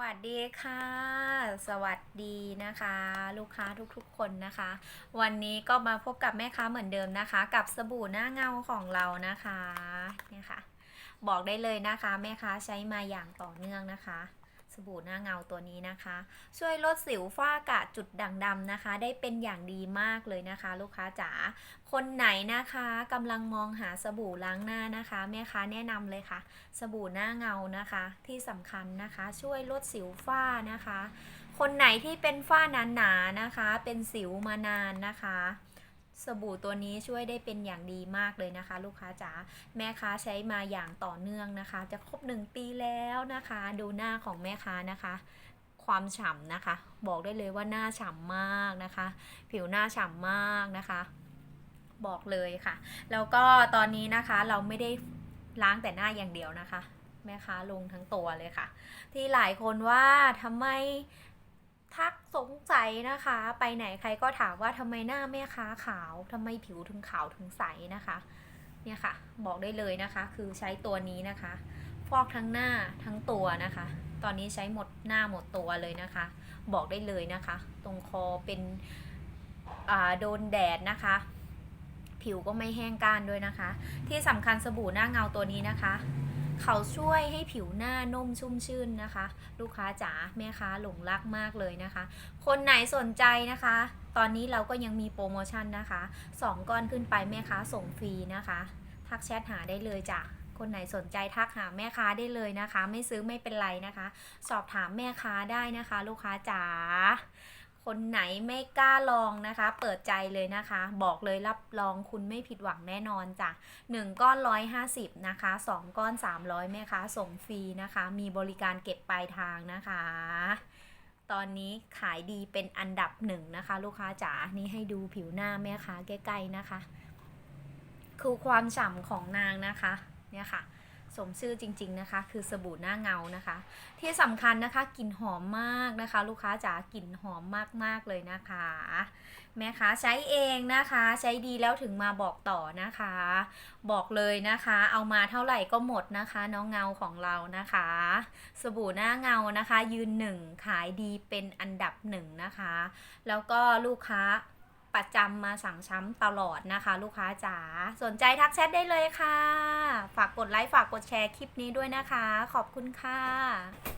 สวัสดีค่ะ สวัสดีนะคะ ลูกค้าทุกๆคนนะคะ วันนี้ก็มาพบกับแม่ค้าเหมือนเดิมนะคะ กับสบู่หน้าเงาของเรานะคะเนี่ยค่ะ บอกได้เลยนะคะ แม่ค้าใช้มาอย่างต่อเนื่องนะคะ สบู่หน้าเงาตัวนี้นะคะ ช่วยลดสิวฝ้ากระจุดด่างดำนะคะ ได้เป็นอย่างดีมากเลยนะคะ ลูกค้าจ๋าคนไหนนะคะกำลังมองหาสบู่ล้างหน้านะคะ แม่ค้าแนะนำเลยค่ะ สบู่หน้าเงานะคะ ที่สำคัญนะคะ ช่วยลดสิวฝ้านะคะ คนไหนที่เป็นฝ้าหนาๆนะคะ เป็นสิวมานานนะคะ สบู่ตัวนี้ช่วยได้เป็นอย่างดีมากเลยนะคะ ลูกค้าจ๋าแม่ค้าใช้มาอย่างต่อเนื่องนะคะ จะครบหนึ่งปีแล้วนะคะ ดูหน้าของแม่ค้านะคะ ความฉ่ำนะคะ บอกได้เลยว่าหน้าฉ่ำมากนะคะ ผิวหน้าฉ่ำมากนะคะ บอกเลยค่ะ แล้วก็ตอนนี้นะคะเราไม่ได้ล้างแต่หน้าอย่างเดียวนะคะ แม่ค้าลงทั้งตัวเลยค่ะ ที่หลายคนว่าทำไม ทักสงสัยนะคะ ไปไหนใครก็ถามว่าทำไมหน้าแม่ค้าขาวทำไมผิวถึงขาวถึงใสนะคะ เนี่ยค่ะ บอกได้เลยนะคะ คือใช้ตัวนี้นะคะ ฟอกทั้งหน้าทั้งตัวนะคะ ตอนนี้ใช้หมดหน้าหมดตัวเลยนะคะ บอกได้เลยนะคะ ตรงคอเป็นอ่าโดนแดดนะคะ ผิวก็ไม่แห้งก้านด้วยนะคะ ที่สำคัญสบู่หน้าเงาตัวนี้นะคะ เขาช่วยให้ผิวหน้านุ่มชุ่มชื่นนะคะ ลูกค้าจ๋าแม่ค้าหลงรักมากเลยนะคะ คนไหนสนใจนะคะ ตอนนี้เราก็ยังมีโปรโมชั่นนะคะ 2 ก้อนขึ้นไปแม่ค้าส่งฟรีนะคะ ทักแชทหาได้เลยจ้ะคนไหนสนใจทักหาแม่ค้าได้เลยนะคะ ไม่ซื้อไม่เป็นไรนะคะ สอบถามแม่ค้าได้นะคะ ลูกค้าจ๋า คนไหนไม่กล้าลองนะคะ เปิดใจเลยนะคะ บอกเลยรับรองคุณไม่ผิดหวังแน่นอนจ้ะ1ก้อน 150 นะคะ 2 ก้อน 300แม่ค้าส่งฟรีนะคะ มีบริการเก็บปลายทางนะคะ ตอนนี้ขายดีเป็นอันดับหนึ่งนะคะ ลูกค้าจ๋านี่ให้ดูผิวหน้าแม่ค้าใกล้ๆนะคะ คือความฉ่ำของนางนะคะ เนี่ยค่ะ สมชื่อจริง ๆนะคะ คือสบู่หน้าเงานะคะ ที่สำคัญนะคะกลิ่นหอมมากนะคะ ลูกค้าจ๋ากลิ่นหอมมากๆเลยนะคะ แม่ค้าใช้เองนะคะ ใช้ดีแล้วถึงมาบอกต่อนะคะ บอกเลยนะคะ เอามาเท่าไหร่ก็หมดนะคะ น้องเงาของเรานะคะ สบู่หน้าเงานะคะ ยืนหนึ่งขายดีเป็นอันดับหนึ่งนะคะ แล้วก็ลูกค้า ประจำมาสั่งช้ำตลอดนะคะ ลูกค้าจ๋าสนใจทักแชทได้เลยค่ะ ฝากกดไลค์ฝากกดแชร์คลิปนี้ด้วยนะคะ ขอบคุณค่ะ